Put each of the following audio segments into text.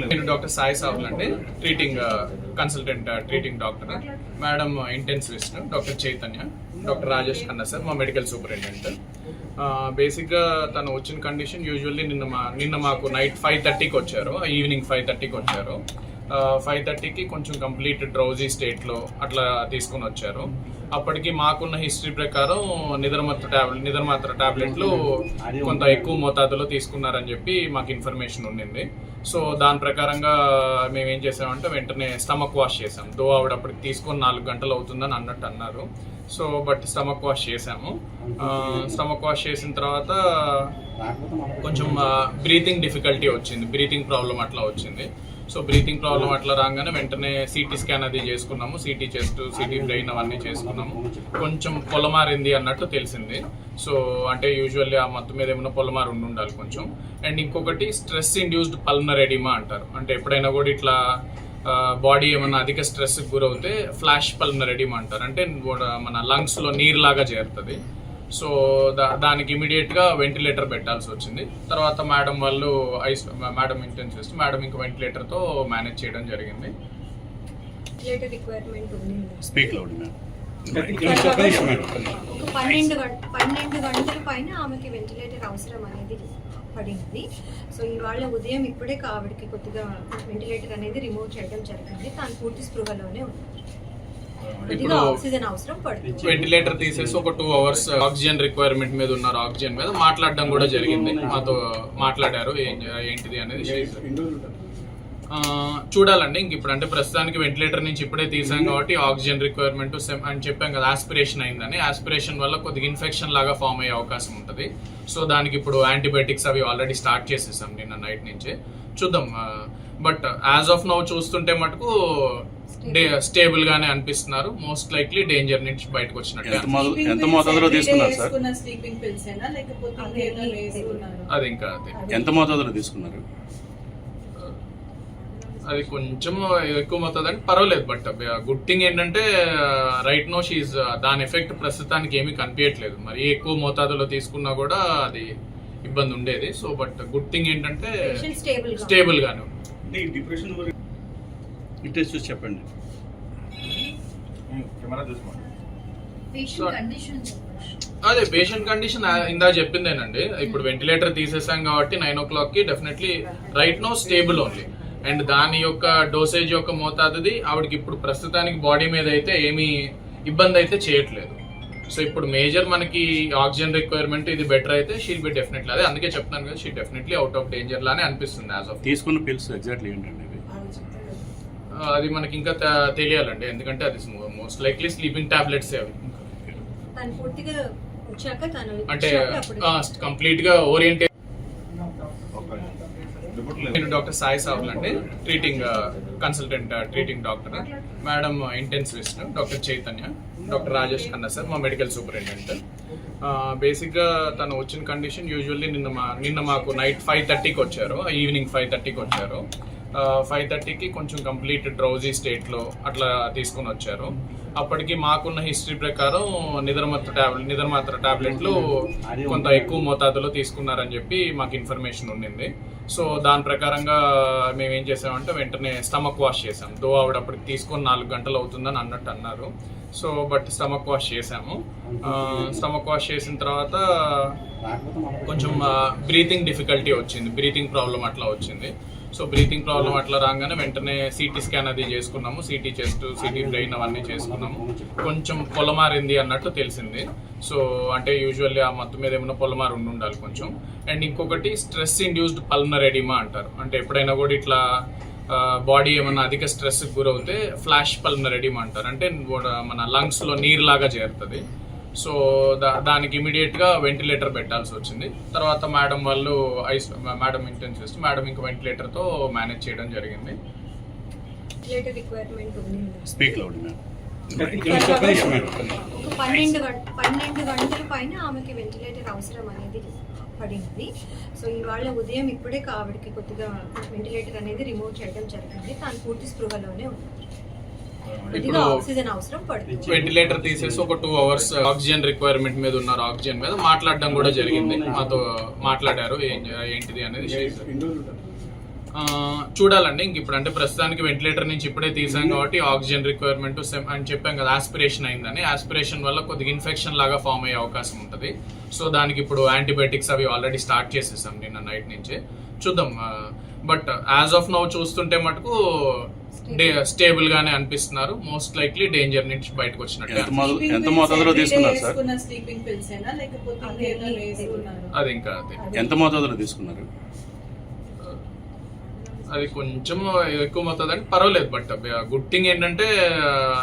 నేను డాక్టర్ సాయి సాబుల్ అండి. Treating consultant treating doctor madam intensivist doctor Chaitanya doctor Rajesh Khanna sir మా medical superintendent బేసిక్గా తను వచ్చిన కండిషన్ యూజువల్లీ నిన్న మా నిన్న మాకు నైట్ ఫైవ్ థర్టీకి వచ్చారు. ఈవినింగ్ ఫైవ్ థర్టీకి వచ్చారు. Uh, ఫైవ్ థర్టీకి కొంచెం కంప్లీట్ డ్రౌజీ స్టేట్లో అట్లా తీసుకొని వచ్చారు. అప్పటికి మాకున్న హిస్టరీ ప్రకారం నిద్రమత్త టాబ్లెట్ నిద్రమాత్ర టాబ్లెట్లు కొంత ఎక్కువ మోతాదులో తీసుకున్నారని చెప్పి మాకు ఇన్ఫర్మేషన్ ఉండింది. సో దాని ప్రకారంగా మేము ఏం చేసామంటే వెంటనే స్టమక్ వాష్ చేసాం. దో ఆవిడ అప్పటికి తీసుకొని నాలుగు గంటలు అవుతుందని అన్నట్టు అన్నారు. సో బట్ స్టమక్ వాష్ చేసాము. స్టమక్ వాష్ చేసిన తర్వాత కొంచెం బ్రీతింగ్ డిఫికల్టీ వచ్చింది. బ్రీతింగ్ ప్రాబ్లం అట్లా వచ్చింది. సో బ్రీతింగ్ ప్రాబ్లం అట్లా రాగానే వెంటనే సిటీ స్కాన్ అది చేసుకున్నాము. సిటీ చెస్ట్ సిటీ బ్రెయిన్ అవన్నీ చేసుకున్నాము. కొంచెం పొలమారింది అన్నట్టు తెలిసింది. సో అంటే యూజువల్లీ ఆ మొత్తం మీద ఏమైనా పొలమారు ఉండి ఉండాలి కొంచెం. అండ్ ఇంకొకటి స్ట్రెస్ ఇండ్యూస్డ్ పల్నర్ ఎడిమా అంటారు. అంటే ఎప్పుడైనా కూడా ఇట్లా బాడీ ఏమన్నా అధిక స్ట్రెస్కి గురవుతే ఫ్లాష్ పల్నర్ ఎడిమా అంటారు. అంటే మన లంగ్స్లో నీరు లాగా చేరుతుంది. సో దా దానికి ఇమీడియట్గా వెంటిలేటర్ పెట్టాల్సి వచ్చింది. తర్వాత మేడం వాళ్ళు ఐస్ మేడం ఇంటెన్సిస్ట్ మేడం ఇంకా వెంటిలేటర్తో మేనేజ్ చేయడం జరిగింది. వెంటిలేటర్ రిక్వైర్మెంట్ ఉంది. స్పీక్ లౌడ్ పన్నెండు గంట పన్నెండు గంటల పైన ఆమెకి వెంటిలేటర్ అవసరం అనేది పడింది. సో ఇవాళ ఉదయం ఇప్పుడే ఆవిడకి కొద్దిగా వెంటిలేటర్ అనేది రిమూవ్ చేయడం జరిగింది. తాను పూర్తి స్పృహలోనే ఉంది. ఇప్పుడు ఆక్సిజన్ అవసరం పడుతుంది. వెంటిలేటర్ తీసేసి ఒక టూ అవర్స్ ఆక్సిజన్ రిక్వైర్మెంట్ మీద ఉన్నారు ఆక్సిజన్ మీద మాట్లాడడం కూడా జరిగింది. మాతో మాట్లాడారు. ఏం ఏంటిది అనేది ఆ, చూడాలండి. ఇంక ఇప్పుడు అంటే ప్రస్తుతానికి వెంటిలేటర్ నుంచి ఇప్పుడే తీసాం కాబట్టి ఆక్సిజన్ రిక్వైర్మెంట్ అని చెప్పాం కదా ఆస్పిరేషన్ అయిందని. ఆస్పిరేషన్ వల్ల కొద్దిగా ఇన్ఫెక్షన్ లాగా ఫామ్ అయ్యే అవకాశం ఉంటుంది. సో దానికి ఇప్పుడు యాంటీబయాటిక్స్ అవి ఆల్రెడీ స్టార్ట్ చేసేసాం నిన్న నైట్ నుంచే. చూద్దాం. బట్ యాజ్ ఆఫ్ నౌ చూస్తుంటే మటుకు స్టేబుల్ గానే అనిపిస్తున్నారు. మోస్ట్ లైక్లీ డేంజర్ నుంచి బయటకు వచ్చినట్టు ఎంత మోతాదులో తీసుకున్నారు సార్? అది ఇంకా అది. ఎంత మోతాదులో తీసుకున్నారు? అది కొంచెం ఎక్కువ అవుతుంది అంటే పర్వాలేదు బట్ గుడ్ థింగ్ ఏంటంటే రైట్ నో షీజ్ దాని ఎఫెక్ట్ ప్రస్తుతానికి ఏమీ కనిపించట్లేదు. మరి ఎక్కువ మోతాదులో తీసుకున్నా కూడా అది ఇబ్బంది ఉండేది. సో బట్ గుడ్ థింగ్ ఏంటంటే స్టేబుల్ గానే ఉంది డిప్రెషన్ ఇటే చూసి చెప్పండి. అదే పేషెంట్ కండిషన్ ఇందా చెప్పిందేనండి. ఇప్పుడు వెంటిలేటర్ తీసేసాం కాబట్టి నైన్ ఓ క్లాక్కి definitely right now stable only and దాని యొక్క డోసేజ్ యొక్క మోతాదుది ఆవిడకి ఇప్పుడు ప్రస్తుతానికి బాడీ మీద అయితే ఏమీ ఇబ్బంది అయితే చేయట్లేదు. సో ఇప్పుడు మేజర్ మనకి ఆక్సిజన్ రిక్వైర్మెంట్ ఇది బెటర్ అయితే షీల్ బి డెఫినెట్లీ అదే అందుకే చెప్తాను కదా she definitely out of danger లానే అనిపిస్తుంది యాజ్ ఆఫ్ తీసుకున్న పిల్స్ ఎగ్జాక్ట్లీ ఏంటండి? అది మనకి ఇంకా తెలియాలండి. ఎందుకంటే అది మోస్ట్ లైక్లీ స్లీపింగ్ టాబ్లెట్స్ అవి. తను పూర్తిగా వచ్చాక తను అంటే కంప్లీట్గా ఓరియంటే నేను డాక్టర్ సాయి సాబుల్ అండి treating consultant treating doctor. Madam intensivist doctor Chaitanya doctor Rajesh Khanna sir మా మెడికల్ సూపరింటెండెంట్. బేసిక్గా తను వచ్చిన కండిషన్ యూజువల్లీ నిన్న మా నిన్న మాకు నైట్ ఫైవ్ థర్టీకి వచ్చారు ఈవినింగ్ ఫైవ్ థర్టీకి వచ్చారు ఫైవ్ థర్టీకి కొంచెం కంప్లీట్ డ్రౌజీ స్టేట్లో అట్లా తీసుకొని వచ్చారు. అప్పటికి మాకున్న హిస్టరీ ప్రకారం నిద్రమత్త టాబ్లెట్ నిద్రమాత్ర టాబ్లెట్లు కొంత ఎక్కువ మోతాదులో తీసుకున్నారని చెప్పి మాకు ఇన్ఫర్మేషన్ ఉండింది. సో దాని ప్రకారంగా మేము ఏం చేసామంటే వెంటనే స్టమక్ వాష్ చేసాం. దో ఆవిడ అప్పటికి తీసుకొని నాలుగు గంటలు అవుతుందని అన్నట్టు అన్నారు. సో బట్ స్టమక్ వాష్ చేసాము. స్టమక్ వాష్ చేసిన తర్వాత కొంచెం బ్రీతింగ్ డిఫికల్టీ వచ్చింది. బ్రీతింగ్ ప్రాబ్లం అట్లా వచ్చింది. సో బ్రీతింగ్ ప్రాబ్లం అట్లా రాగానే వెంటనే సిటీ స్కాన్ అది చేసుకున్నాము. సిటీ చెస్ట్ సిటీ బ్రెయిన్ అవన్నీ చేసుకున్నాము. కొంచెం పొలమారింది అన్నట్టు తెలిసింది. సో అంటే యూజువల్లీ ఆ మత్తు మీద ఏమైనా పొలమారు ఉండి ఉండాలి కొంచెం. అండ్ ఇంకొకటి స్ట్రెస్ ఇండ్యూస్డ్ పల్నర్ ఎడిమా అంటారు. అంటే ఎప్పుడైనా కూడా ఇట్లా బాడీ ఏమైనా అధిక స్ట్రెస్ గురవుతే ఫ్లాష్ పల్నర్ ఎడిమా అంటారు. అంటే మన లంగ్స్లో నీరు లాగా చేరుతుంది. సో దా- దానికి ఇమీడియట్గా వెంటిలేటర్ పెట్టాల్సి వచ్చింది. తర్వాత మేడం వాళ్ళు ఐస్ మేడం ఇంటెన్సిస్ట్ మేడం ఇంకా వెంటిలేటర్తో మేనేజ్ చేయడం జరిగింది. వెంటిలేటర్ రిక్వైర్మెంట్ ఉంది. స్పీక్ లౌడ్ ఒక పన్నెండు గంట పన్నెండు గంటల పైన ఆమెకి వెంటిలేటర్ అవసరం అనేది పడింది. సో ఇవాళ ఉదయం ఇప్పుడే ఆవిడకి కొద్దిగా వెంటిలేటర్ అనేది రిమూవ్ చేయడం జరిగింది. తాను పూర్తి స్పృహలోనే ఉంది. ఇప్పుడు ఆక్సిజన్ అవసరం పడుతుంది. వెంటిలేటర్ తీసేసి ఒక టూ అవర్స్ ఆక్సిజన్ రిక్వైర్మెంట్ మీద ఉన్నారు ఆక్సిజన్ మీద మాట్లాడడం కూడా జరిగింది. మాతో మాట్లాడారు. ఏం ఏంటిది అనేది చూడాలండి. ఇంక ఇప్పుడు అంటే ప్రస్తుతానికి వెంటిలేటర్ నుంచి ఇప్పుడే తీసాం కాబట్టి ఆక్సిజన్ రిక్వైర్మెంట్ అని చెప్పాం కదా ఆస్పిరేషన్ అయిందని. ఆస్పిరేషన్ వల్ల కొద్దిగా ఇన్ఫెక్షన్ లాగా ఫామ్ అయ్యే అవకాశం ఉంటుంది. సో దానికి ఇప్పుడు యాంటీబయాటిక్స్ అవి ఆల్రెడీ స్టార్ట్ చేసేసాం నిన్న నైట్ నుంచి. చూద్దాం బట్ యాజ్ ఆఫ్ నౌ చూస్తుంటే మటుకు స్టేబుల్ గానే అనిపిస్తున్నారు. మోస్ట్ లైక్లీ డేంజర్ నుంచి బయటకు వచ్చినట్టు ఎంత మోతాదులో తీసుకున్నారు సార్? స్లీపింగ్ పిల్స్ ఏనా? లేకపోతే ఇంకేదో వేసుకున్నారు అది ఇంకా అదే. ఎంత మోతాదులో తీసుకున్నారు? అది కొంచెం ఎక్కువ అవుతుంది అంటే పర్వాలేదు బట్ గుడ్ థింగ్ ఏంటంటే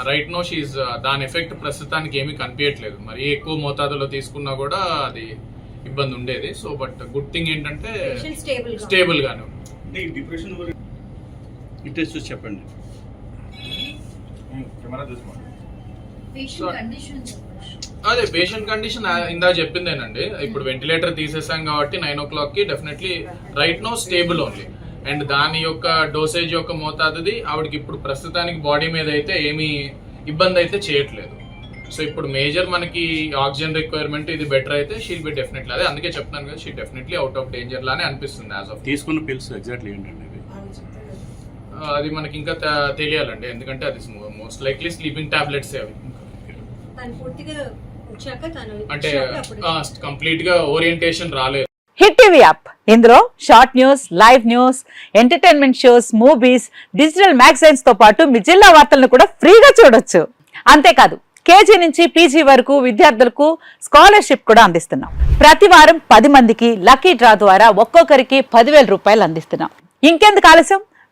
రైట్ నో షీజ్ దాని ఎఫెక్ట్ ప్రస్తుతానికి ఏమీ కనిపించట్లేదు. మరి ఎక్కువ మోతాదులో తీసుకున్నా కూడా అది ఇబ్బంది ఉండేది. సో బట్ గుడ్ థింగ్ ఏంటంటే స్టేబుల్ గానే ఉంది. టెస్ట్ చూసి చెప్పండి. అదే పేషెంట్ కండిషన్ ఇందా చెప్పిందేనండి. ఇప్పుడు వెంటిలేటర్ తీసేసాం కాబట్టి నైన్ ఓ క్లాక్కి definitely right now stable only and దాని యొక్క డోసేజ్ యొక్క మోతాదుది ఆవిడకి ఇప్పుడు ప్రస్తుతానికి బాడీ మీద అయితే ఏమీ ఇబ్బంది అయితే చేయట్లేదు. సో ఇప్పుడు మేజర్ మనకి ఆక్సిజన్ రిక్వైర్మెంట్ ఇది బెటర్ అయితే షీల్ బి డెఫినెట్లీ అదే అందుకే చెప్తున్నాను కదా she definitely out of danger లానే అనిపిస్తుంది యాజ్ ఆఫ్ తీసుకున్న పిల్స్ ఎగ్జాక్ట్లీ ఏంటండి? అది మనకి ఇంకా తె- తెలియాలండి. ఎందుకంటే అది మోస్ట్ లైక్లీ స్లీపింగ్ టాబ్లెట్స్ అవి. అంటే కంప్లీట్గా ఓరియంటేషన్ రాలేదు. Hit TV app. ఇందులో short news live news entertainment shows movies digital మ్యాగజైన్స్తో పాటు మీ జిల్లా వార్తలను కూడా ఫ్రీగా చూడొచ్చు. అంతేకాదు కేజీ నుంచి పీజీ వరకు విద్యార్థులకు స్కాలర్షిప్ కూడా అందిస్తున్నాం. ప్రతి వారం పది మందికి లక్కీ డ్రా ద్వారా ఒక్కొక్కరికి పదివేల రూపాయలు అందిస్తున్నాం. ఇంకెందుకు ఆలస్యం?